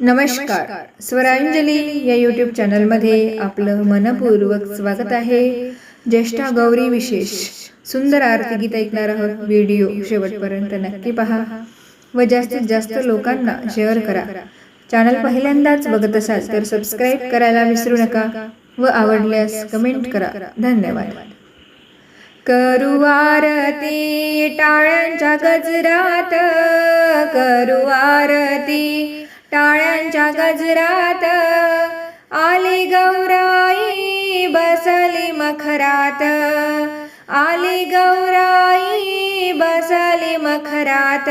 नमस्कार. स्वरांजली या यूट्यूब चॅनलमध्ये आपलं मनपूर्वक स्वागत आहे. ज्येष्ठा गौरी विशेष सुंदर आरती गीत ऐकणार आहोत व्हिडिओ शेवटपर्यंत नक्की पहा व जास्तीत जास्त लोकांना शेअर करा. चॅनल पहिल्यांदाच बघत असाल तर सबस्क्राईब करायला विसरू नका व आवडल्यास कमेंट करा. धन्यवाद. करू आरती टाळ्यांच्या गजरात करू आरती टाळ्यांच्या गजरात आली गौराई बसली मखरात. आली गौराई बसली मखरात.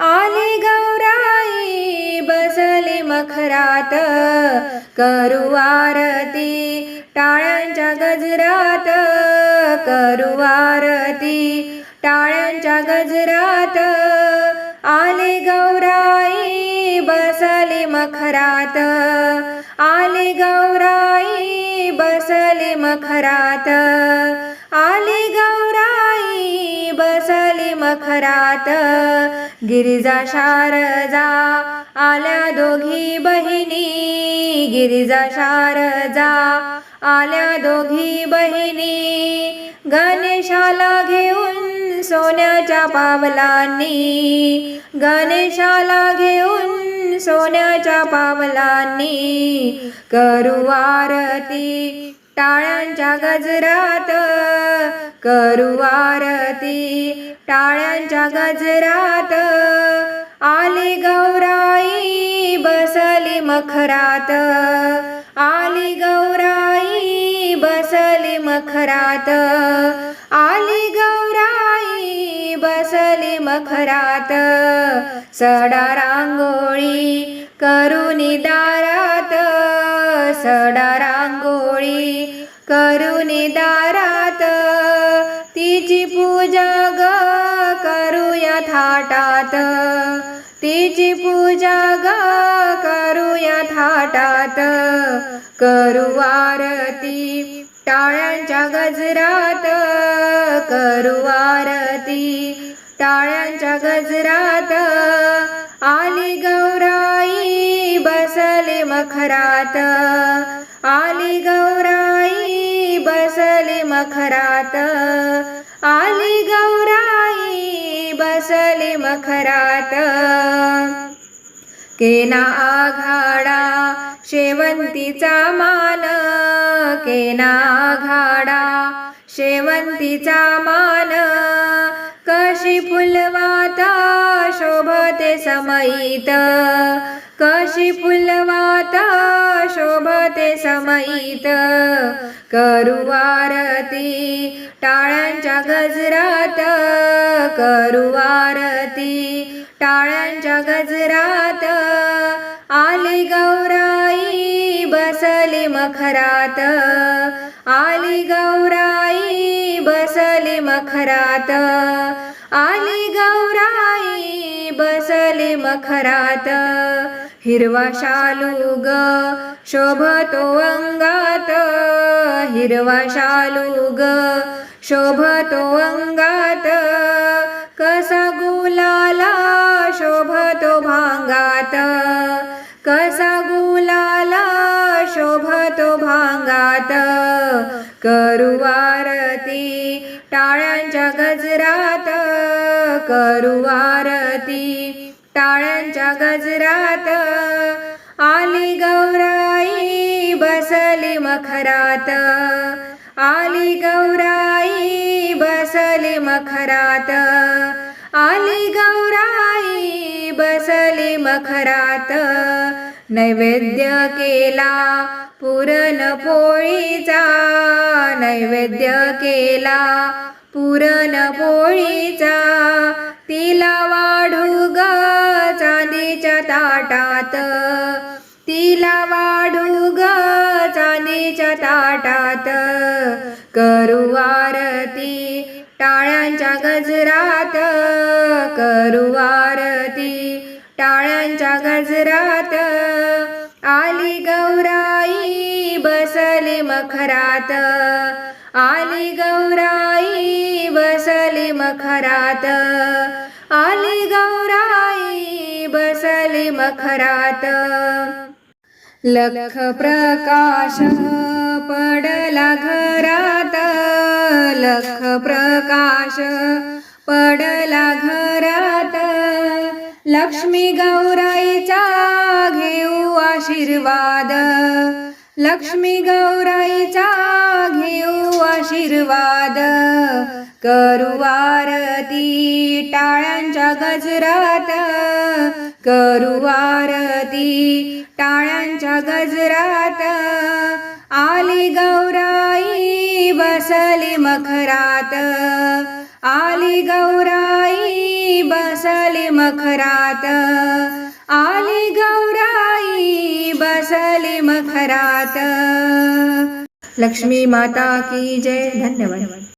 आली गौराई बसली मखरात. करू आरती टाळ्यांच्या गजरात. करू आरती टाळ्यांच्या गजरात. आली गौ मखरात. आले गौराई बसले मखरात. आले गौराई बसले मखरात. गिरिजा शारजा आल्या दोघी बहिणी. गिरिजा शारजा आल्या दोघी बहिणी. गणेशाला घेऊन सोन्याच्या पावलांनी. गणेशाला घेऊन सोन्याच्या पावलांनी करू आरती. टाळ्यांच्या गजरात करू आरती. टाळ्यांच्या गजरात आली गौराई बसली मखरात. आली गौराई बसली मखरात. आली गौराई मखरात सडा रांगोळी करुनी दारात सडा रांगोळी करुनी दारात. तिची पूजा ग करूया थाटात तिची पूजा ग करूया थाटात. करू आरती टाळ्यांच्या गजरात करू आरती टाळ्यांच्या गजरात. आली गौराई बसले मखरात. आली गौराई बसली मखरात. आली गौराई बसली मखरात. केना आघाडा शेवंतीचा मान. केना आघाडा शेवंतीचा मान. कशी फुलवाता शोभते समयित कशी फुलवाता शोभते समयित करुवारती टाळ्यांच्या गजरात. करुवारती टाळ्यांच्या गजरात. आली गौराई बसली मखरात. आली गौराई बसली मखरात. आली गौराई बसली मखरात. हिरवा शालू ग शोभतो अंगात. हिरवा शालू ग शोभतो अंगात. कसा गुलाला शोभतो भांगात. कसा गुलाला शोभतो भांगात. करू आरती टाळ्यांच्या गजरात करू आरती टाळ्यांच्या गजरात आली गौराई बसली मखरात आली गौराई बसली मखरात आली गौराई बसली मखरात. नैवेद्य केला पुरण पोळीचा. नैवेद्य केला पुरण पोळीचा. तिला वाढू ग चांदीच्या ताटात. तिला वाढू ग चांदीच्या ताटात. करू आरती टाळ्यांच्या गजरात. करू आरती टाळ्यांच्या गजरात. मखरात आली गौराई बसली मखरात आली गौराई बसली मखरात लख प्रकाश पडला घरात. लख प्रकाश पडला घरात. लक्ष्मी गौराईचा घेऊ आशीर्वाद. लक्ष्मी गौराईचा घेऊ आशीर्वाद. करू आरती टाळ्यांच्या गजरात. करू आरती टाळ्यांच्या गजरात. आली गौराई बसली मखरात. आली गौराई बसली मखरात. आली गौराई बसली मखरात. लक्ष्मी माता की जय. धन्यवाद.